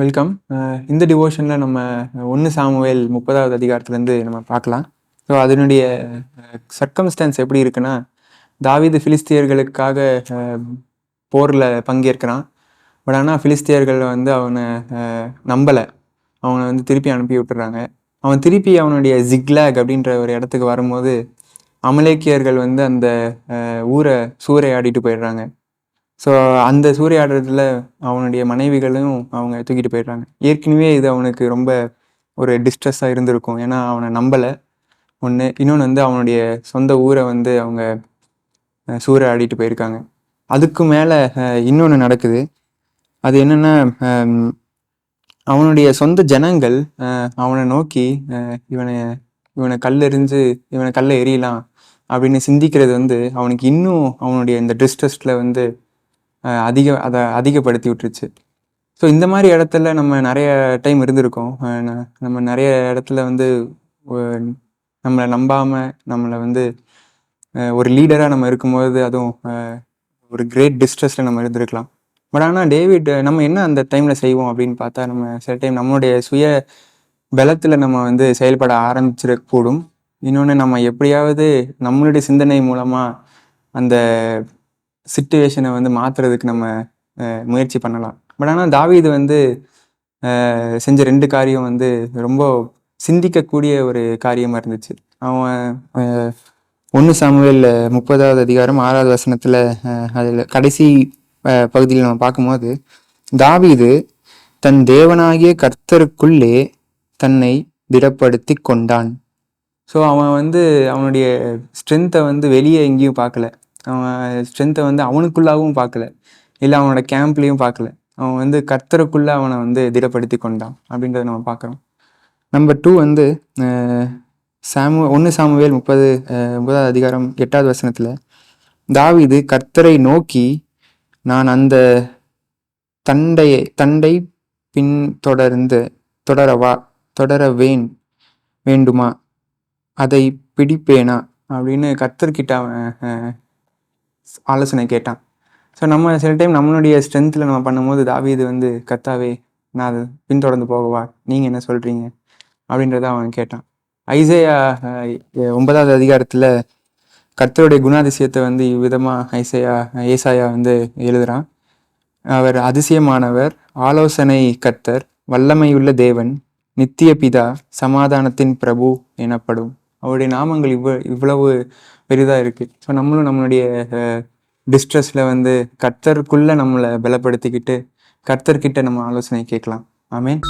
Welcome இந்த டிவோஷனில் நம்ம ஒன்று சாமுவேல் முப்பதாவது அதிகாரத்துலேருந்து நம்ம பார்க்கலாம். ஸோ அதனுடைய சர்க்கம்ஸ்டான்ஸ் எப்படி இருக்குன்னா தாவீது ஃபிலிஸ்தியர்களுக்காக போரில் பங்கேற்கிறான். பட் ஆனால் ஃபிலிஸ்தியர்கள் வந்து அவனை நம்பலை. அவனை வந்து திருப்பி அனுப்பி விட்டுறாங்க. அவன் திருப்பி அவனுடைய ஜிக்லாக் அப்படின்ற ஒரு இடத்துக்கு வரும்போது அமலேக்கியர்கள் வந்து அந்த ஊரை சூறையாடிட்டு போயிடுறாங்க. ஸோ அந்த சூறையாடுறதுல அவனுடைய மனைவிகளும் அவங்க தூக்கிட்டு போயிடுறாங்க. ஏற்கனவே இது அவனுக்கு ரொம்ப ஒரு டிஸ்ட்ரெஸ்ஸாக இருந்திருக்கும். ஏன்னா அவனை நம்பலை. ஒன்று இன்னொன்று வந்து அவனுடைய சொந்த ஊரை வந்து அவங்க சூறையாடிட்டு போயிருக்காங்க. அதுக்கு மேலே இன்னொன்று நடக்குது. அது என்னென்னா அவனுடைய சொந்த ஜனங்கள் அவனை நோக்கி இவனை இவனை கல்லெறிஞ்சு இவனை கல்லை எரியலாம் அப்படின்னு சிந்திக்கிறது வந்து அவனுக்கு இன்னும் அவனுடைய இந்த டிஸ்ட்ரெஸ்டில் வந்து அதிக அதை அதிகப்படுத்தி விட்டுருச்சு. ஸோ இந்த மாதிரி இடத்துல நம்ம நிறைய டைம் இருந்திருக்கோம். ந- நம்ம நிறைய இடத்துல வந்து நம்மளை நம்பாமல் நம்மளை வந்து ஒரு லீடராக நம்ம இருக்கும்போது அதுவும் ஒரு கிரேட் டிஸ்ட்ரெஸில் நம்ம இருந்திருக்கலாம். பட் ஆனால் டேவிட் நம்ம என்ன அந்த டைமில் செய்வோம் அப்படின்னு பார்த்தா நம்ம சில டைம் நம்மளுடைய சுய பலத்தில் நம்ம வந்து செயல்பட ஆரம்பிச்சிடக்கூடும் இன்னொன்று நம்ம எப்படியாவது நம்மளுடைய சிந்தனை மூலமாக அந்த சுச்சுவேஷனை வந்து மாற்றுறதுக்கு நம்ம முயற்சி பண்ணலாம். பட் ஆனால் தாவீது வந்து செஞ்ச ரெண்டு காரியம் வந்து ரொம்ப சிந்திக்கக்கூடிய ஒரு காரியமாக இருந்துச்சு. அவன் ஒன்று சாமுவேல் முப்பதாவது அதிகாரம் ஆறாவது வசனத்தில் அதில் கடைசி பகுதியில் நம்ம பார்க்கும்போது தாவீது தன் தேவனாகிய கர்த்தருக்குள்ளே தன்னை திடப்படுத்தி கொண்டான். ஸோ அவன் வந்து அவனுடைய ஸ்ட்ரென்த்தை வந்து வெளியே எங்கேயும் பார்க்கல. அவன் ஸ்ட்ரென்த்தை வந்து அவனுக்குள்ளாகவும் பார்க்கல. இல்லை அவனோட கேம்ப்லேயும் பார்க்கல. அவன் வந்து கர்த்தருக்குள்ளே அவனை வந்து திடப்படுத்தி கொண்டான் அப்படின்றத நம்ம பார்க்குறோம். நம்பர் டூ வந்து சாமு ஒன்று சாமுவேல் முப்பது முப்பதாவது அதிகாரம் எட்டாவது வசனத்தில் தாவிது கர்த்தரை நோக்கி நான் அந்த தண்டையை தண்டை பின் தொடர்ந்து தொடரவா தொடரவேன் வேண்டுமா? அதை பிடிப்பேனா? அப்படின்னு கர்த்தர்கிட்ட அவன் ஆலோசனை கேட்டான். ஸோ நம்ம சில டைம் நம்மளுடைய ஸ்ட்ரென்த்தில் நம்ம பண்ணும்போது தாவீது வந்து கத்தாவே நான் அதை பின்தொடர்ந்து போகவா? நீங்கள் என்ன சொல்கிறீங்க அப்படின்றத அவன் கேட்டான். ஐசையா ஒன்பதாவது அதிகாரத்தில் கர்த்தருடைய குணாதிசயத்தை வந்து இவ்விதமாக ஐசையா ஏசாயா வந்து எழுதுறான். அவர் அதிசயமானவர் ஆலோசனை கர்த்தர் வல்லமையுள்ள தேவன் நித்திய பிதா சமாதானத்தின் பிரபு எனப்படும். அவருடைய நாமங்கள் இவ்வ இவ்வளவு பெரிதாக இருக்குது ஸோ நம்மளும் நம்மளுடைய டிஸ்ட்ரெஸில் வந்து கர்த்தருக்குள்ளே நம்மளை பலப்படுத்திக்கிட்டு கர்த்தர்கிட்ட நம்ம ஆலோசனை கேட்கலாம். ஆமென்.